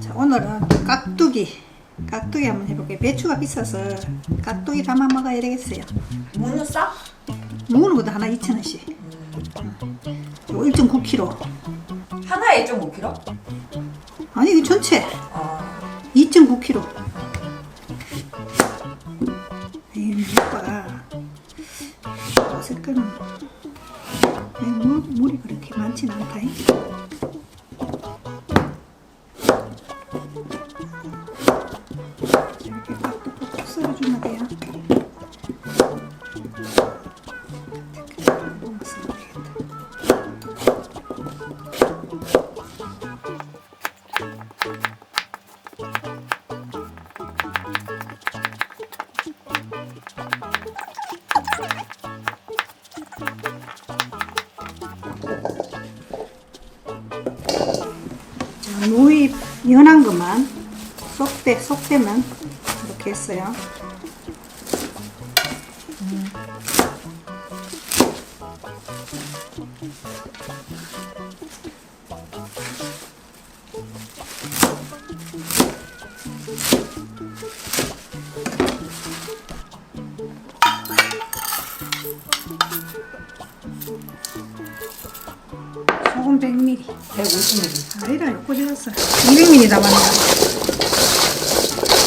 자, 오늘은 깍두기. 깍두기 한번 해볼게요. 배추가 비싸서 깍두기 담아 먹어야 되겠어요. 무는 싸? 무는 것도 하나 2,000원씩. 요 1.9kg. 하나에 1.5kg? 아니, 이게 전체 어. 2.9kg. 이 무가 색깔은 이 물, 물이 그렇게 많진 않다. 이 연한 것만 쏙빼 쏙빼만 이렇게 했어요. 소 150ml. 아니라 이거 꽂아놨어. 200ml 남았네.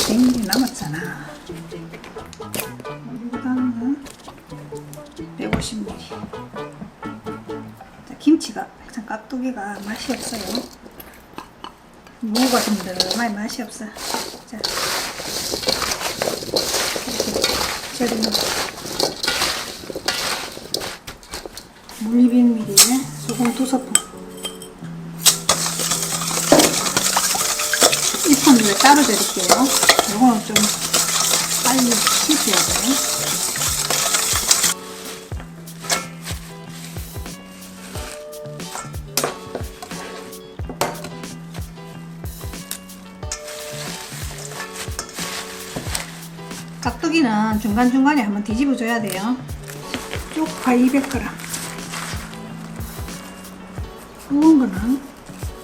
100ml 남았잖아. 이거는 150ml. 자, 김치가 참 깍두기가 맛이 없어요. 무가 좀더 맛이 없어. 자, 이렇게 절이는 물 200ml에 소금 2스푼. 왜 따로 드릴게요. 이거는 좀 빨리 씻어야 돼요. 깍두기는 중간중간에 한번 뒤집어 줘야 돼요. 쪽파 200g. 구운 거는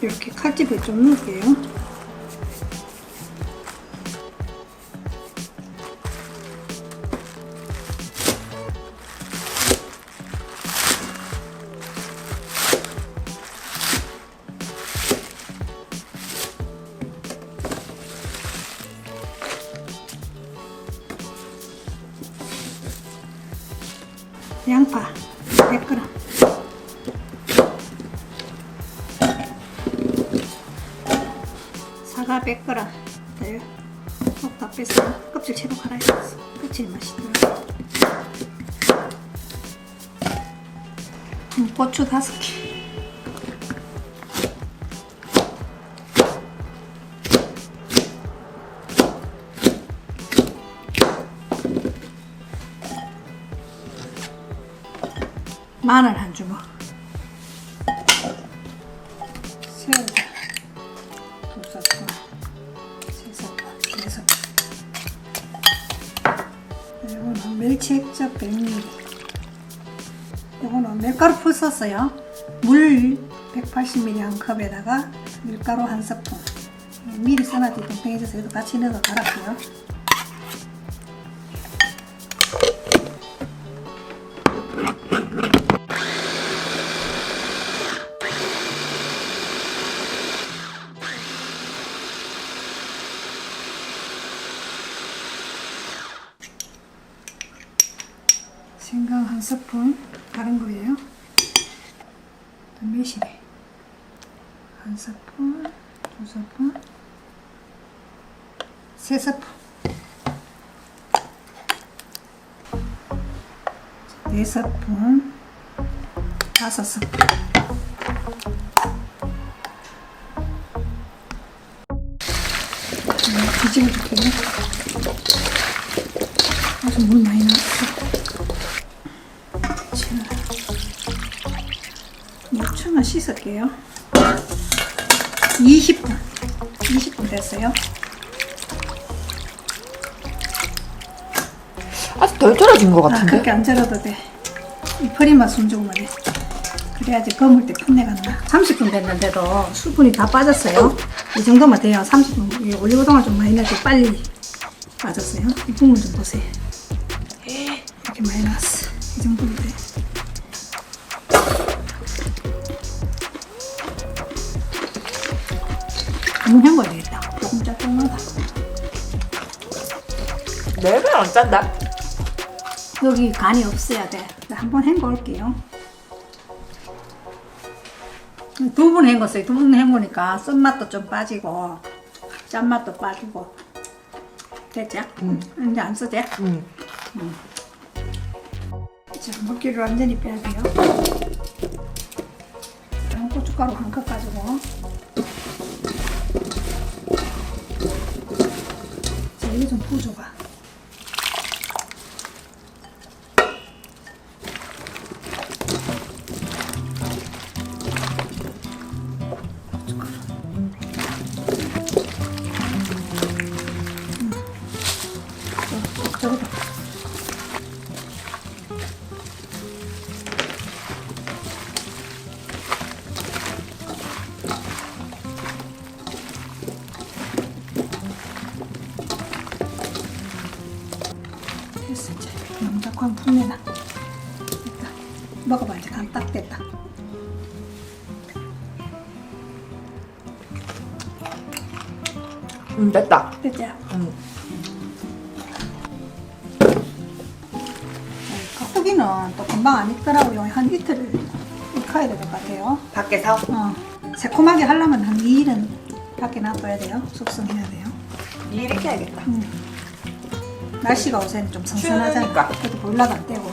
이렇게 칼집을 좀 넣을게요. 양파 100g 사과 100g 네. 꼭다 뺐어 껍질 채로 갈아야 돼 껍질 맛있더라 음, 고추 5개 마늘 한 주먹 새우젓 두 스푼 세 스푼 네 스푼 이거는 멸치 액젓 100ml 이거는 밀가루 풀 썼어요. 물 180ml 한 컵에다가 밀가루 한 스푼. 미리 써놔도 동동해져서 이것도 같이 넣어서 갈았고요 생강 한 스푼 다른 거예요. 또 매실에 한 스푼, 두 스푼, 세 스푼, 네 스푼, 다섯 스푼. 음, 뒤집어 줄게요. 아주 물 많이 나왔어. 무추만 씻을게요. 20분. 20분 됐어요. 아직 덜 절여진 것 아, 같은데? 그렇게 안 절여도 돼. 이손 조금만 해. 그래야지 검을 때 풋내가 나. 30분 됐는데도 수분이 다 빠졌어요. 이 정도면 돼요. 30분. 이 올리고당을 좀 많이 넣어서 빨리 빠졌어요. 이 국물 좀 보세요. 이렇게 많이 나왔어. 이 정도면 돼. 헹궈야 되겠다. 조금 짭짤하다. 매면 안 짠다. 여기 간이 없어야 돼. 자, 한번 헹궈 올게요. 두 번 헹궜어요. 두 번 헹구니까 쓴맛도 좀 빠지고 짠맛도 빠지고 됐죠? 이제 안 쓰지? 응. 자, 물기를 완전히 빼야 돼요. 자, 고춧가루 한 컵 가지고 자, 이거 좀부 먹어봐 이제 간 딱 됐다 응, 됐다. 됐죠? 응. 깍두기는 또 금방 안 익더라고요 한 이틀 익혀야 될 것 같아요 밖에서? 어, 새콤하게 하려면 한 2일은 밖에 놔둬야 돼요 숙성해야 돼요 이렇게 해야겠다. 음. 날씨가 요새는 좀 선선하잖아 추우니까. 그래도 볼라도 안 떼고